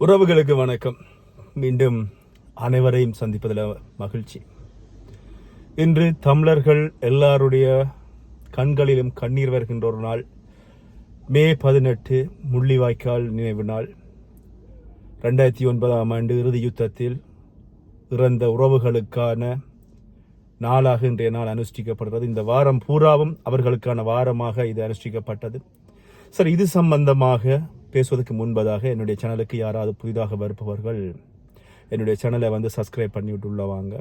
உறவுகளுக்கு வணக்கம். மீண்டும் அனைவரையும் சந்திப்பதில் மகிழ்ச்சி. இன்று தமிழர்கள் எல்லாருடைய கண்களிலும் கண்ணீர் வருகின்ற ஒரு நாள். மே பதினெட்டு முள்ளிவாய்க்கால் நினைவு நாள். ரெண்டாயிரத்தி ஒன்பதாம் ஆண்டு இறுதி யுத்தத்தில் இறந்த உறவுகளுக்கான நாளாக இன்றைய நாள் அனுஷ்டிக்கப்படுகிறது. இந்த வாரம் பூராவும் அவர்களுக்கான வாரமாக இது அனுஷ்டிக்கப்பட்டது. சரி இது சம்பந்தமாக பேசுவதற்கு முன்பதாக என்னுடைய சேனலுக்கு யாராவது புதிதாக வருபவர்கள் என்னுடைய சேனலை வந்து சப்ஸ்கிரைப் பண்ணிவிட்டு வாங்க.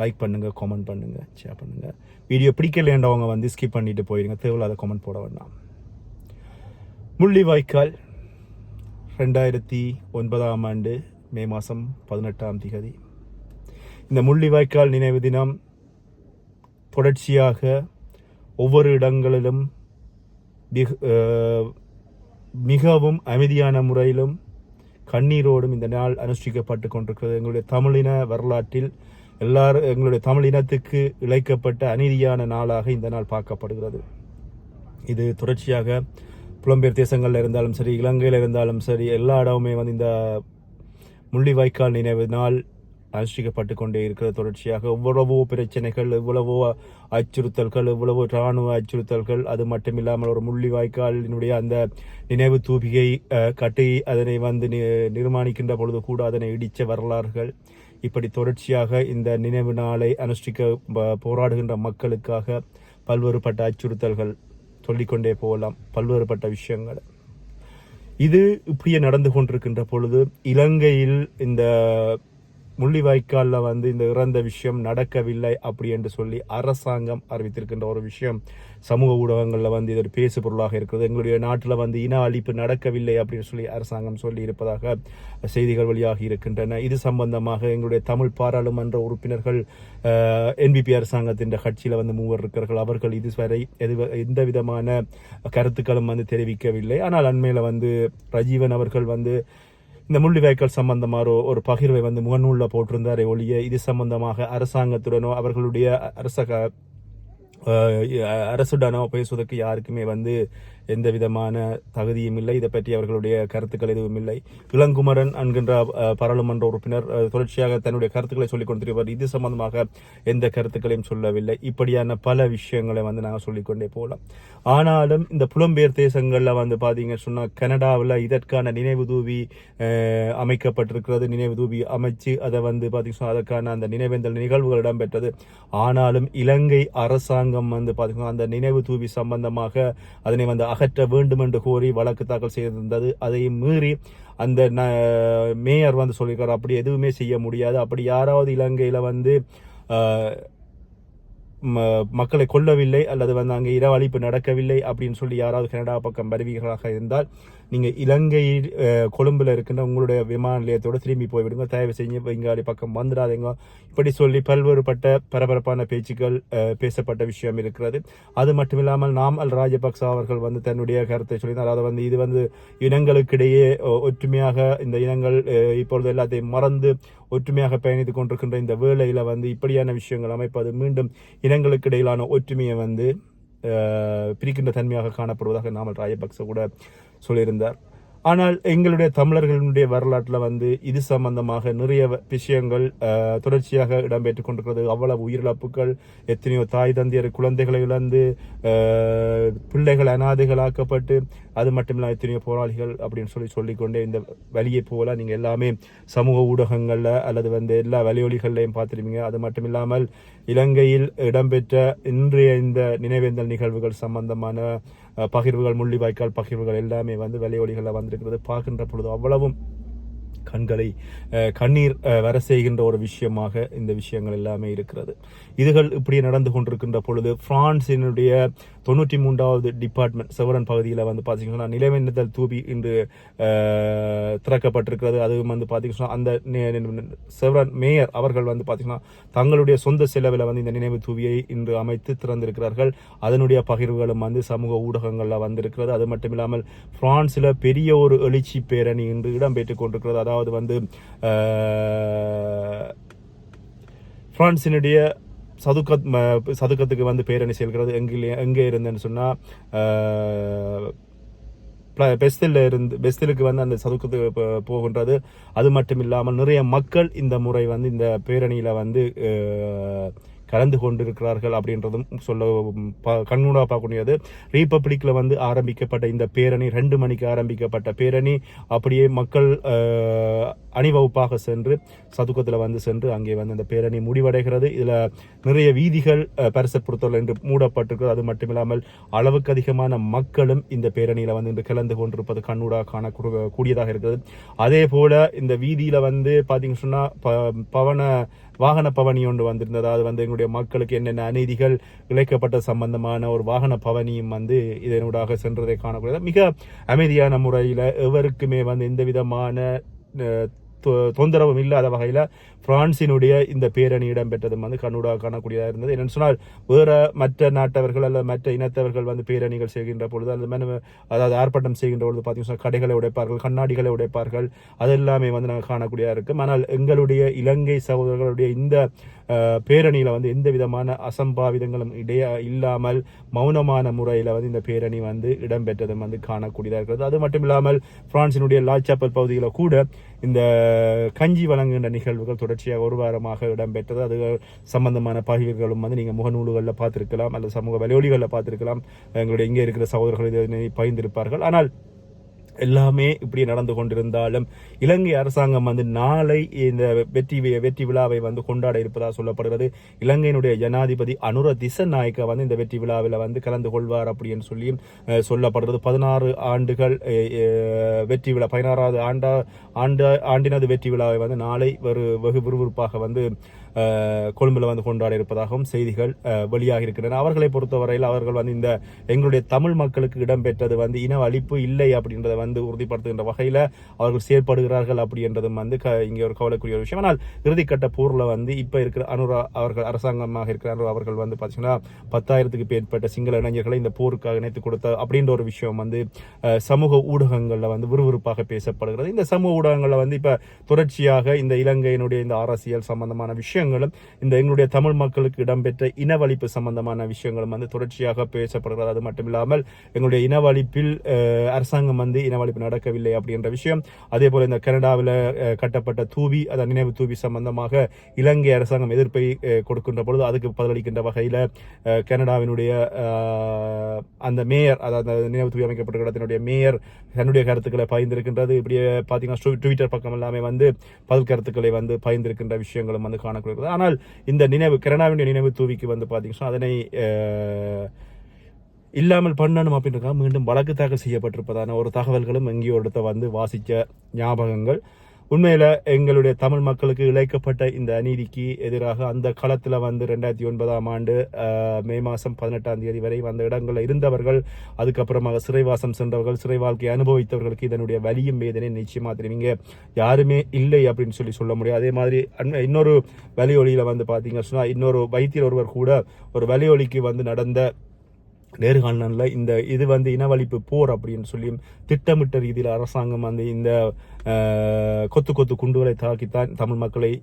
லைக் பண்ணுங்கள் கமெண்ட் பண்ணுங்கள் ஷேர் பண்ணுங்கள் வீடியோ பிடிக்கலைன்றவங்க வந்து ஸ்கிப் பண்ணிவிட்டு போயிடுங்க தேவையில்லாத கமெண்ட் போட வேண்டாம். முள்ளிவாய்க்கால் ரெண்டாயிரத்தி ஒன்பதாம் ஆண்டு மே மாதம் பதினெட்டாம் திகதி. இந்த முள்ளிவாய்க்கால் நினைவு தினம் தொடர்ச்சியாக ஒவ்வொரு இடங்களிலும் மிகவும் அமைதியான முறையிலும் கண்ணீரோடும் இந்த நாள் அனுஷ்டிக்கப்பட்டு கொண்டிருக்கிறது. எங்களுடைய தமிழின வரலாற்றில் எல்லாரும் எங்களுடைய தமிழ் இனத்துக்கு இழைக்கப்பட்ட அநீதியான நாளாக இந்த நாள் பார்க்கப்படுகிறது. இது தொடர்ச்சியாக புலம்பெயர் தேசங்களில் இருந்தாலும் சரி இலங்கையில் இருந்தாலும் சரி எல்லா இடமுமே வந்து இந்த முள்ளிவாய்க்கால் நினைவு நாள் அனுஷ்டிக்கப்பட்டு கொண்டே இருக்கிற தொடர்ச்சியாக எவ்வளவோ பிரச்சனைகள் எவ்வளவோ அச்சுறுத்தல்கள் எவ்வளவோ இராணுவ அச்சுறுத்தல்கள் அது மட்டும் இல்லாமல் ஒரு முள்ளிவாய்க்காலினுடைய அந்த நினைவு தூபிகை கட்டி அதனை வந்து நி- நிர்மாணிக்கின்ற பொழுது கூட அதனை இடித்த வரலாறுகள். இப்படி தொடர்ச்சியாக இந்த நினைவு நாளை அனுஷ்டிக்க ப- போராடுகின்ற மக்களுக்காக பல்வேறுபட்ட அச்சுறுத்தல்கள் சொல்லிக்கொண்டே போகலாம். பல்வேறுபட்ட விஷயங்கள். இது இப்படியே நடந்து கொண்டிருக்கின்ற பொழுது இலங்கையில் இந்த முள்ளிவாய்க்காலில் வந்து இந்த இறந்த விஷயம் நடக்கவில்லை அப்படி என்று சொல்லி அரசாங்கம் அறிவித்திருக்கின்ற ஒரு விஷயம். சமூக ஊடகங்களில் வந்து இது ஒரு பேசு பொருளாக இருக்கிறது. எங்களுடைய நாட்டில் வந்து இன அழிப்பு நடக்கவில்லை அப்படின்னு சொல்லி அரசாங்கம் சொல்லி இருப்பதாக செய்திகள் வழியாக இருக்கின்றன. இது சம்பந்தமாக எங்களுடைய தமிழ் பாராளுமன்ற உறுப்பினர்கள் என்பிபி அரசாங்கத்தின் கட்சியில் வந்து மூவர் இருக்கிறார்கள். அவர்கள் இதுவரை எது எந்த விதமான கருத்துக்களும் வந்து தெரிவிக்கவில்லை. ஆனால் அண்மையில் வந்து ரஜீவன் அவர்கள் வந்து இந்த முள்ளிவாய்க்கால் சம்பந்தமாக ஒரு- பகிர்வை வந்து முகநூலில் போட்டிருந்தாரே ஒழிய இது சம்பந்தமாக அரசாங்கத்துடனோ அவர்களுடைய அரச அரசுடனோ பேசுவதற்கு யாருக்குமே வந்து எந்த விதமான தகுதியும் இல்லை. இதை பற்றி அவர்களுடைய கருத்துக்கள் எதுவும் இல்லை. இளங்குமரன் என்கின்ற பாராளுமன்ற உறுப்பினர் தொடர்ச்சியாக தன்னுடைய கருத்துக்களை சொல்லிக் கொண்டிருக்கிறார் இது சம்பந்தமாக எந்த கருத்துக்களையும் சொல்லவில்லை. இப்படியான பல விஷயங்களை வந்து நாங்கள் சொல்லிக்கொண்டே போகலாம். ஆனாலும் இந்த புலம்பெயர் தேசங்களில் வந்து பார்த்தீங்க சொன்னால் கனடாவில் இதற்கான நினைவு தூவி அமைக்கப்பட்டிருக்கிறது. நினைவு தூவி அமைச்சு அதை வந்து பார்த்தீங்கன்னா அதற்கான அந்த நினைவேந்தல் நிகழ்வுகள் இடம்பெற்றது. ஆனாலும் இலங்கை அரசாங்கம் வந்து பார்த்தீங்கன்னா அந்த நினைவு தூவி சம்பந்தமாக அதனை வந்து அகற்ற வேண்டும் என்று கோரி வழக்கு தாக்கல் செய்திருந்தது. அதை மீறி அந்த ந- மேயர் வந்து சொல்லியிருக்காரு அப்படி எதுவுமே செய்ய முடியாது. அப்படி யாராவது இலங்கையில் வந்து ம- மக்களை கொல்லவில்லை அல்லது வந்து அங்கே இரவழிப்பு நடக்கவில்லை அப்படின்னு சொல்லி யாராவது கனடா பக்கம் வருவீர்களாக இருந்தால் நீங்கள் இலங்கை கொழும்பில் இருக்கின்ற உங்களுடைய விமான நிலையத்தோட திரும்பி போய்விடுங்க. தயவு செஞ்சு பெங்காலி பக்கம் வந்துடாதீங்க. இப்படி சொல்லி பல்வேறுபட்ட பரபரப்பான பேச்சுக்கள் பேசப்பட்ட விஷயம் இருக்கிறது. அது மட்டும் இல்லாமல் நாமல் ராஜபக்ச அவர்கள் வந்து தன்னுடைய கருத்தை சொல்லினார். அதை வந்து இது வந்து இனங்களுக்கிடையே ஒற்றுமையாக இந்த இனங்கள் இப்பொழுது எல்லாத்தையும் மறந்து ஒற்றுமையாக பயணித்து கொண்டிருக்கின்ற இந்த வேலையில் வந்து இப்படியான விஷயங்கள் அமைப்பது மீண்டும் இனங்களுக்கு இடையிலான ஒற்றுமையை வந்து பிரிக்கின்ற தன்மையாக காணப்படுவதாக நாமல் ராஜபக்ச கூட சொல்லியிருந்தார். ஆனால் எங்களுடைய தமிழர்களுடைய வரலாற்றில் வந்து இது சம்பந்தமாக நிறைய விஷயங்கள் தொடர்ச்சியாக இடம்பெற்றுக் கொண்டிருக்கிறது. அவ்வளவு உயிரிழப்புகள் எத்தனையோ தாய் தந்தையர் குழந்தைகளை இழந்து பிள்ளைகள் அனாதைகளாக்கப்பட்டு அது மட்டும் இல்லாமல் எத்தனையோ போராளிகள் அப்படின்னு சொல்லி சொல்லிக்கொண்டே இந்த வழியை போல நீங்கள் எல்லாமே சமூக ஊடகங்களில் அல்லது வந்து எல்லா வலியொலிகள்லையும் பார்த்துருப்பீங்க. அது மட்டும் இல்லாமல் இலங்கையில் இடம்பெற்ற இன்றைய இந்த நினைவேந்தல் நிகழ்வுகள் சம்பந்தமான பகிர்வுகள் முள்ளிவாய்க்கால் பகிர்வுகள் எல்லாமே வந்து வலியொலிகளில் வந்திருக்கிறது. பார்க்கின்ற பொழுது அவ்வளவும் கண்களை கண்ணீர் வர செய்கின்ற ஒரு விஷயமாக இந்த விஷயங்கள் எல்லாமே இருக்கிறது. இதுகள் இப்படி நடந்து கொண்டிருக்கின்ற பொழுது பிரான்சினுடைய தொண்ணூற்றி மூன்றாவது டிபார்ட்மெண்ட் செவரன் பகுதியில் வந்து பார்த்தீங்கன்னா நிலவேந்தல் தூபி இன்று திறக்கப்பட்டிருக்கிறது. அதுவும் வந்து பார்த்தீங்கன்னா அந்த செவரன் மேயர் அவர்கள் வந்து பார்த்தீங்கன்னா தங்களுடைய சொந்த செலவில் வந்து இந்த நினைவு தூவியை இன்று அமைத்து திறந்திருக்கிறார்கள். அதனுடைய பகிர்வுகளும் வந்து சமூக ஊடகங்களில் வந்திருக்கிறது. அது மட்டும் இல்லாமல் பிரான்சில் பெரிய ஒரு எழுச்சி பேரணி இன்று இடம்பெற்றுக் கொண்டிருக்கிறது. அதாவது அதாவது வந்து ஃப்ரான்ஸினுடைய சதுக்கத் சதுக்கத்துக்கு வந்து பேரணி செல்கிறது. எங்கே எங்கே இருந்தேன்னு சொன்னால் பெஸ்தில் இருந்து பெஸ்திலுக்கு வந்து அந்த சதுக்கத்துக்கு போ- போகின்றது. அது மட்டும் இல்லாமல் நிறைய மக்கள் இந்த முறை வந்து இந்த பேரணியில் வந்து கலந்து கொண்டிருக்கிறார்கள் அப்படின்றதும் சொல்ல ப- கண்கூடா பார்க்கக்கூடியது. ரீபப்ளிக்கில் வந்து ஆரம்பிக்கப்பட்ட இந்த பேரணி ரெண்டு மணிக்கு ஆரம்பிக்கப்பட்ட பேரணி அப்படியே மக்கள் அணிவகுப்பாக சென்று சதுக்கத்தில் வந்து சென்று அங்கே வந்து அந்த பேரணி முடிவடைகிறது. இதில் நிறைய வீதிகள் அஹ், பொறுத்தவரை என்று மூடப்பட்டிருக்கிறது. அது மட்டுமில்லாமல் அளவுக்கு அதிகமான மக்களும் இந்த பேரணியில் வந்து இன்று கலந்து கொண்டிருப்பது கண்ணூடாக காண கூடியதாக இருக்கிறது. அதே போல இந்த வீதியில் வந்து பார்த்தீங்கன்னு சொன்னால் ப- பவன வாகன பவனி ஒன்று வந்திருந்தது. அது வந்து எங்களுடைய மக்களுக்கு என்னென்ன அநீதிகள் இழைக்கப்பட்ட சம்பந்தமான ஒரு வாகன பவனியும் வந்து இதனூடாக சென்றதை காணக்கூடியது. மிக அமைதியான முறையில் எவருக்குமே வந்து எந்த விதமான தொந்தரவும் இல்லாத வகையில் பிரான்சினுடைய இந்த பேரணி இடம்பெற்றதும் வந்து கண்ணூடாக காணக்கூடியதாக இருந்தது. என்னென்னு சொன்னால் வேறு மற்ற நாட்டவர்கள் அல்லது மற்ற இனத்தவர்கள் வந்து பேரணிகள் செய்கின்ற பொழுது அல்லது மாதிரி அதாவது ஆர்ப்பாட்டம் செய்கின்ற பொழுது பார்த்தீங்கன்னா கடைகளை உடைப்பார்கள் கண்ணாடிகளை உடைப்பார்கள். அது எல்லாமே வந்து நாங்கள் காணக்கூடியதாக இருக்கும். ஆனால் எங்களுடைய இலங்கை சகோதரர்களுடைய இந்த பேரணியில் வந்து எந்த விதமான அசம்பாவிதங்களும் இடையே இல்லாமல் மௌனமான முறையில் வந்து இந்த பேரணி வந்து இடம்பெற்றதும் வந்து காணக்கூடியதாக இருக்கிறது. அது மட்டும் இல்லாமல் பிரான்சினுடைய லாச்சாப்பல் பகுதியில் கூட இந்த கஞ்சி வழங்குகின்ற நிகழ்வுகள் தொடர்ச்சியாக ஒரு வாரமாக இடம்பெற்றது. அது சம்பந்தமான பகிர்வுகளும் வந்து நீங்கள் முகநூல்களில் பார்த்துருக்கலாம் அல்லது சமூக வலையொலிகளில் பார்த்துருக்கலாம். எங்களுடைய இங்கே இருக்கிற சகோதரர்கள் இதனை பகிர்ந்திருப்பார்கள். ஆனால் எல்லாமே இப்படி நடந்து கொண்டிருந்தாலும் இலங்கை அரசாங்கம் வந்து நாளை இந்த வெற்றி வெற்றி விழாவை வந்து கொண்டாட இருப்பதாக சொல்லப்படுகிறது. இலங்கையினுடைய ஜனாதிபதி அனுர திசநாயக்க வந்து இந்த வெற்றி விழாவில் வந்து கலந்து கொள்வார் அப்படின்னு சொல்லியும் சொல்லப்படுறது பதினாறு ஆண்டுகள் வெற்றி விழா பதினாறாவது ஆண்டா ஆண்டு ஆண்டினது வெற்றி விழாவை வந்து நாளை ஒரு வெகு விறுவிறுப்பாக வந்து கொழும்பில் வந்து கொண்டாட இருப்பதாகவும் செய்திகள் வெளியாக இருக்கின்றன. அவர்களை பொறுத்தவரையில் அவர்கள் வந்து இந்த எங்களுடைய தமிழ் மக்களுக்கு இடம்பெற்றது வந்து இன அழிப்பு இல்லை அப்படின்றத வந்து உறுதிப்படுத்துகின்ற வகையில் அவர்கள் செயற்படுகிறார்கள் அப்படின்றதும் வந்து க- இங்கே ஒரு கவலைக்குரிய ஒரு விஷயம். ஆனால் இறுதிக்கட்ட போரில் வந்து இப்போ இருக்கிற அனுரா அவர்கள் அரசாங்கமாக இருக்கிற அனுரா அவர்கள் வந்து பார்த்தீங்கன்னா பத்தாயிரத்துக்கு மேற்பட்ட சிங்கள இளைஞர்களை இந்த போருக்காக இணைத்து கொடுத்த அப்படின்ற ஒரு விஷயம் வந்து சமூக ஊடகங்களில் வந்து விறுவிறுப்பாக பேசப்படுகிறது. இந்த சமூக ஊடகங்களில் வந்து இப்போ தொடர்ச்சியாக இந்த இலங்கையினுடைய இந்த அரசியல் சம்பந்தமான விஷயங்களும் இந்த எங்களுடைய தமிழ் மக்களுக்கு இடம்பெற்ற இனவழிப்பு சம்பந்தமான விஷயங்களும் வந்து தொடர்ச்சியாக பேசப்படுகிறது. அது மட்டும் இல்லாமல் எங்களுடைய இனவழிப்பில் அரசாங்கம் வந்து இனவழிப்பு நடக்கவில்லை அப்படின்ற விஷயம். அதே போல இந்த கனடாவில் கட்டப்பட்ட தூவி அதன் நினைவு தூவி சம்பந்தமாக இலங்கை அரசாங்கம் எதிர்ப்பை கொடுக்கின்ற பொழுது அதுக்கு பதிலளிக்கின்ற வகையில் கனடாவினுடைய அந்த மேயர் அதாவது நினைவு தூவி அமைக்கப்பட்ட இடத்தினுடைய மேயர் தன்னுடைய கருத்துக்களை பகிர்ந்திருக்கின்றது. இப்படியே பார்த்தீங்கன்னா ட்விட்டர் பக்கம் எல்லாமே வந்து பதில் கருத்துக்களை வந்து பகிர்ந்திருக்கின்ற விஷயங்களும் வந்து காணக்கூடியது ஆனால் இந்த நினைவு கனடாவினுடைய நினைவு தூவிக்கு வந்து பார்த்தீங்கன்னா அதனை இல்லாமல் பண்ணணும் அப்படின்றதுக்காக மீண்டும் வழக்கு தாக்கல் செய்யப்பட்டிருப்பதான ஒரு தகவல்களும் எங்கேயோ ஒரு இடத்த வந்து வாசித்த ஞாபகங்கள். உண்மையில எங்களுடைய தமிழ் மக்களுக்கு இழைக்கப்பட்ட இந்த அநீதிக்கு எதிராக அந்த காலத்தில் வந்து ரெண்டாயிரத்தி ஒன்பதாம் ஆண்டு மே மாதம் பதினெட்டாம் தேதி வரை அந்த இடங்களில் இருந்தவர்கள் அதுக்கப்புறமாக சிறைவாசம் சென்றவர்கள் சிறை வாழ்க்கையை அனுபவித்தவர்களுக்கு இதனுடைய வலியும் வேதனை நிச்சயமா தெரிவிங்க. யாருமே இல்லை அப்படின்னு சொல்லி சொல்ல முடியும் அதே மாதிரி இன்னொரு வலி ஒளியில் வந்து பாத்தீங்கன்னா இன்னொரு வைத்தியர் ஒருவர் கூட ஒரு வலியொலிக்கு வந்து நடந்த நேர்காணலில் இந்த இது வந்து இனவழிப்பு போர் அப்படின்னு சொல்லியும் திட்டமிட்ட ரீதியில் அரசாங்கம் வந்து இந்த கொத்து கொத்து குண்டுகளை தாக்கித்தான் தமிழ் மக்களை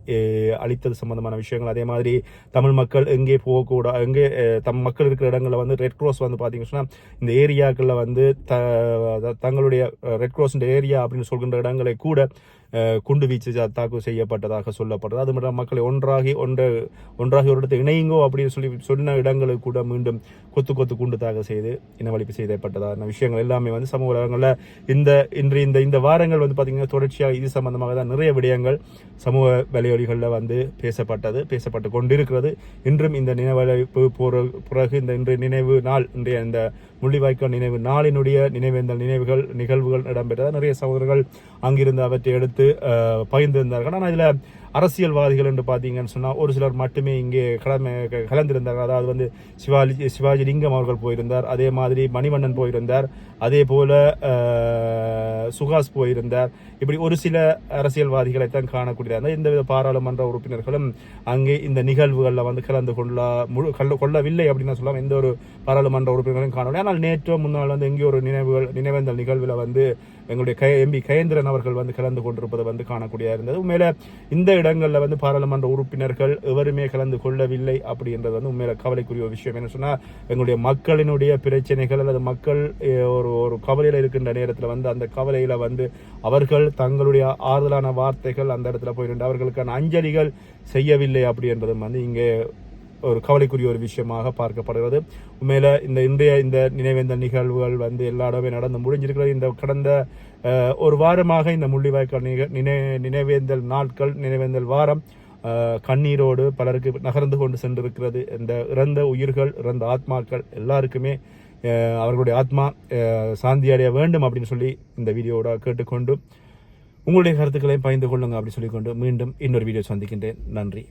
அழித்தது சம்பந்தமான விஷயங்கள். அதே மாதிரி தமிழ் மக்கள் எங்கே போகக்கூடா எங்கே தம் மக்கள் இருக்கிற இடங்களில் வந்து ரெட் க்ராஸ் வந்து பார்த்தீங்கன்னா இந்த ஏரியாக்களில் வந்து த தங்களுடைய ரெட் க்ராஸ் ஏரியா அப்படின்னு சொல்கின்ற இடங்களை கூட குண்டு வீச்சு ஜா- தாக்கு செய்யப்பட்டதாக சொல்லப்பட்டது அது மட்டும் மக்களை ஒன்றாகி ஒன்று ஒன்றாகி ஒரு இடத்தை இணையுங்கோ அப்படின்னு சொல்லி சொன்ன இடங்களுக்கு கூட மீண்டும் கொத்து கொத்து குண்டு தாக்க செய்து இனவழிப்பு செய்யப்பட்டதான விஷயங்கள் எல்லாமே வந்து சமூக ஊடகங்களில் இந்த இன்று இந்த இந்த வாரங்கள் வந்து பார்த்தீங்கன்னா தொடர்ச்சியாக இது சம்பந்தமாக தான் நிறைய விடயங்கள் சமூக வலையொலிகளில் வந்து பேசப்பட்டது பேசப்பட்டு கொண்டிருக்கிறது. இன்றும் இந்த நினைவழிப்பு போற பிறகு இந்த இன்று நினைவு நாள் இன்றைய இந்த முள்ளிவாய்க்கால் நினைவு நாளினுடைய நினைவேந்தல் நினைவுகள் நிகழ்வுகள் இடம்பெற்றதா நிறைய சகோதரர்கள் அங்கிருந்து அவற்றை எடுத்து பகிர்ந்திருந்தார்கள். ஆனால் இதில் அரசியல்வாதிகள் என்று பார்த்தீங்கன்னு சொன்னால் ஒரு சிலர் மட்டுமே இங்கே கடமை க- கலந்திருந்தார்கள். அதாவது வந்து சிவாஜி சிவாஜி லிங்கம் அவர்கள் போயிருந்தார் அதே மாதிரி மணிவண்ணன் போயிருந்தார் அதே போல் சுஹாஸ் போயிருந்தார். இப்படி ஒரு சில அரசியல்வாதிகளை தான் காணக்கூடியதாக எந்தவித பாராளுமன்ற உறுப்பினர்களும் அங்கே இந்த நிகழ்வுகளில் வந்து கலந்து கொள்ள முழு கல- கொள்ளவில்லை அப்படின்னு சொல்லலாம் எந்த ஒரு பாராளுமன்ற உறுப்பினர்களும் காணவில்லை. ஆனால் ஆனால் நேற்றோ முன்னாள் வந்து எங்கேயோ ஒரு நினைவுகள் நினைவேந்தல் நிகழ்வில் வந்து எங்களுடைய கே எம்பி கயேந்திரன் அவர்கள் வந்து கலந்து கொண்டிருப்பதை வந்து காணக்கூடியதாக இருந்தது. உண்மையில இந்த இடங்களில் வந்து பாராளுமன்ற உறுப்பினர்கள் எவருமே கலந்து கொள்ளவில்லை அப்படின்றது வந்து உண்மையில கவலைக்குரிய ஒரு விஷயம். என்ன சொன்னால் எங்களுடைய மக்களினுடைய பிரச்சனைகள் அல்லது மக்கள் ஒரு ஒரு கவலையில் இருக்கின்ற நேரத்தில் வந்து அந்த கவலையில் வந்து அவர்கள் தங்களுடைய ஆறுதலான வார்த்தைகள் அந்த இடத்துல போயிட்டு அவர்களுக்கான அஞ்சலிகள் செய்யவில்லை அப்படின்றதும் வந்து இங்கே ஒரு கவலைக்குரிய ஒரு விஷயமாக பார்க்கப்படுகிறது. உண்மையில் இந்த இன்றைய இந்த நினைவேந்தல் நிகழ்வுகள் வந்து எல்லா இடமே நடந்து முடிஞ்சிருக்கிறது. இந்த கடந்த ஒரு வாரமாக இந்த முள்ளிவாய்க்கால் நிக- நினை நினைவேந்தல் நாட்கள் நினைவேந்தல் வாரம் கண்ணீரோடு பலருக்கு நகர்ந்து கொண்டு சென்றிருக்கிறது. இந்த இறந்த உயிர்கள் இறந்த ஆத்மாக்கள் எல்லாருக்குமே அவர்களுடைய ஆத்மா சாந்தியடைய சாந்தி அடைய வேண்டும் அப்படின்னு சொல்லி இந்த வீடியோவோட கேட்டுக்கொண்டு உங்களுடைய கருத்துக்களையும் பகிர்ந்து கொள்ளுங்க அப்படி சொல்லிக்கொண்டு மீண்டும் இன்னொரு வீடியோ சந்திக்கின்றேன். நன்றி.